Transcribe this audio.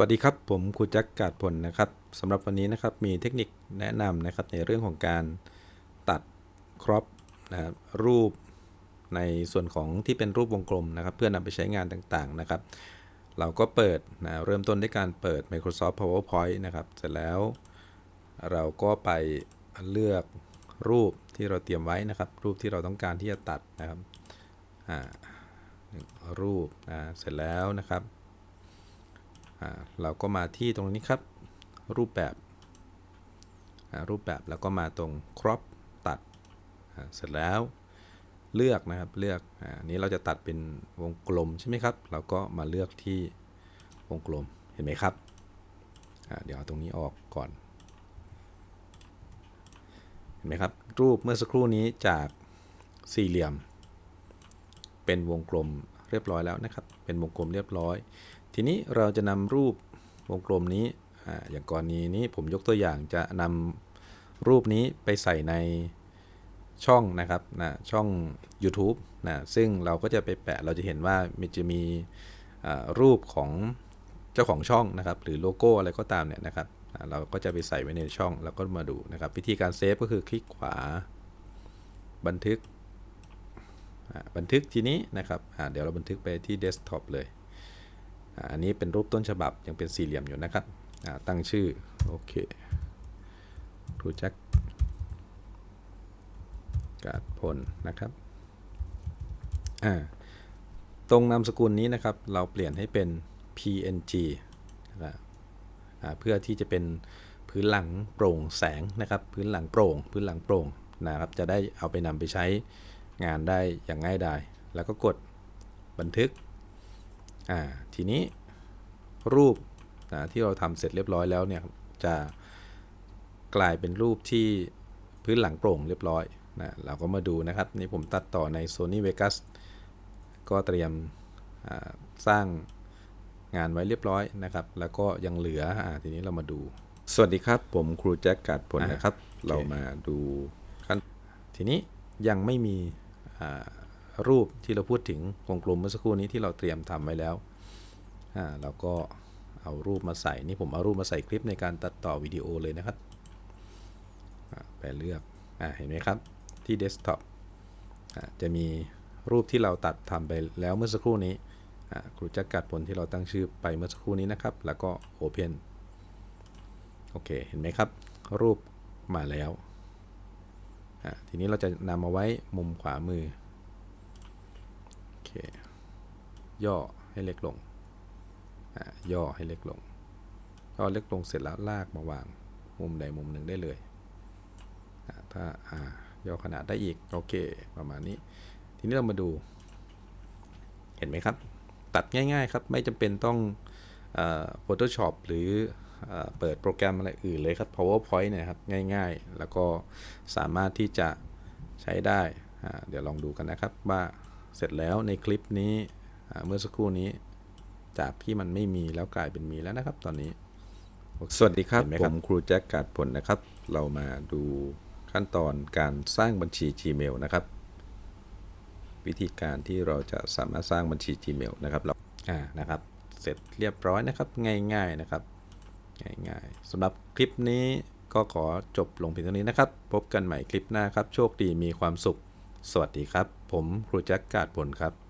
วัสดีครับ ผมครูแจ็คกาดผลนะครับสำหรับวันนี้นะครับมีเทคนิคแนะนำนะครับในเรื่องของการตัดครอปนะครับรูปในส่วนของที่เป็นรูปวงกลมนะครับ เพื่อนำไปใช้งานต่างๆนะครับ เราก็เปิดนะเริ่มต้นด้วยการเปิด Microsoft PowerPoint นะครับ เสร็จแล้ว เราก็ไปเลือกรูปที่เราเตรียมไว้นะครับ รูปที่เราต้องการที่จะตัดนะครับอ่ารูปนะเสร็จแล้วนะครับ เราก็มาที่ตรงนี้ครับ รูปแบบรูปแบบแล้วก็มาตรง crop ตัดเสร็จแล้วเลือกนะครับเลือกอ่านี้เราจะตัดเป็นวงกลมใช่ไหมครับ เราก็มาเลือกที่วงกลมเห็นไหมครับเดี๋ยวเอาตรงนี้ออกก่อน เห็นไหมครับ รูปเมื่อสักครู่นี้จากสี่เหลี่ยม เป็นวงกลมเรียบร้อยแล้วนะครับ เป็นวงกลมเรียบร้อย ทีนี้เราจะนำรูปวงกลมนี้ออย่างกรณีนี้ผมยกตัวอย่างจะนำรูปนี้ไปใส่ในช่องนะครับนะช่อง YouTube นะซึ่งเราก็จะไปแปะเราจะเห็นว่ามันจะมีรูปของเจ้าของช่องนะครับ หรือโลโก้อะไรก็ตามเนี่ยนะครับเราก็จะไปใส่ไว้ในช่องแล้วก็มาดูนะครับ วิธีการเซฟก็คือคลิกขวา บันทึกบันทึกทีนี้นะครับเดี๋ยวเราบันทึกไปที่เดสก์ท็อปเลย อันนี้เป็นรูปต้นฉบับยังเป็นสี่เหลี่ยมอยู่นะครับตั้งชื่อ โอเคครูแจ็คกาดพลนะครับตรงนามสกุลนี้นะครับ เราเปลี่ยนให้เป็น PNG นะครับเพื่อที่จะเป็นพื้นหลังโปร่งแสงนะครับ พื้นหลังโปร่ง พื้นหลังโปร่งนะครับ จะได้เอาไปนำไปใช้งานได้อย่างง่ายดาย แล้วก็กดบันทึก อ่าทีนี้รูปอ่าที่เราทำเสร็จเรียบร้อยแล้วเนี่ยจะกลายเป็นรูปที่พื้นหลังโปร่งเรียบร้อยนะเราก็มาดูนะครับนี่ผมตัดต่อใน Sony Vegas ก็เตรียมอ่าสร้างงานไว้เรียบร้อยนะครับ แล้วก็ยังเหลืออ่าทีนี้เรามาดู สวัสดีครับ ผมครูแจ็คกาดผลนะครับ เรามาดูขั้นทีนี้ยังไม่มีอ่า รูปที่เราพูดถึงวงกลมเมื่อสักครู่นี้ที่เราเตรียมทำไว้แล้วอ่าเราก็เอารูปมาใส่นี่ผมเอารูปมาใส่คลิปในการตัดต่อวิดีโอเลยนะครับไปเลือกอ่าเห็นไหมครับที่เดสก์ท็อปจะมีรูปที่เราตัดทำไปแล้วเมื่อสักครู่นี้ครูจะกัดผลที่เราตั้งชื่อไปเมื่อสักครู่นี้นะครับ แล้วก็ Open โอเค เห็นไหมครับ รูปมาแล้ว ทีนี้เราจะนำมาไว้มุมขวามือ เค ย่อให้เล็กลง ย่อให้เล็กลงย่อเล็กลงเสร็จแล้วลากมาวาง มุมใดมุมหนึ่งได้เลย ถ้าาย่อขนาดได้อีก โอเค ประมาณนี้ ทีนี้เรามาดู เห็นไหมครับ ตัดง่ายๆครับ ไม่จำเป็นต้องอ Photoshop หรือเอ่อเปิดโปรแกรมอะไรอื่นเลยครับ PowerPoint เนี่ยครับ ง่ายๆ แล้วก็สามารถที่จะใช้ได้ เดี๋ยวลองดูกันนะครับว่า เสร็จแล้วในคลิปนี้อ่าเมื่อสักครู่นี้ จากที่มันไม่มีแล้วกลายเป็นมีแล้วนะครับตอนนี้ สวัสดีครับผมครูแจ็คกาดผลนะครับ เรามาดูขั้นตอนการสร้างบัญชี Gmail นะครับ วิธีการที่เราจะสามารถสร้างบัญชี Gmail นะครับเราอ่านะครับ เสร็จเรียบร้อยนะครับง่าย ๆนะครับ ง่ายๆสำหรับคลิปนี้ก็ขอจบลงเพียงเท่านี้นะครับ พบกันใหม่คลิปหน้าครับ โชคดีมีความสุข สวัสดีครับ ผมครูแจ็คกาดผลครับ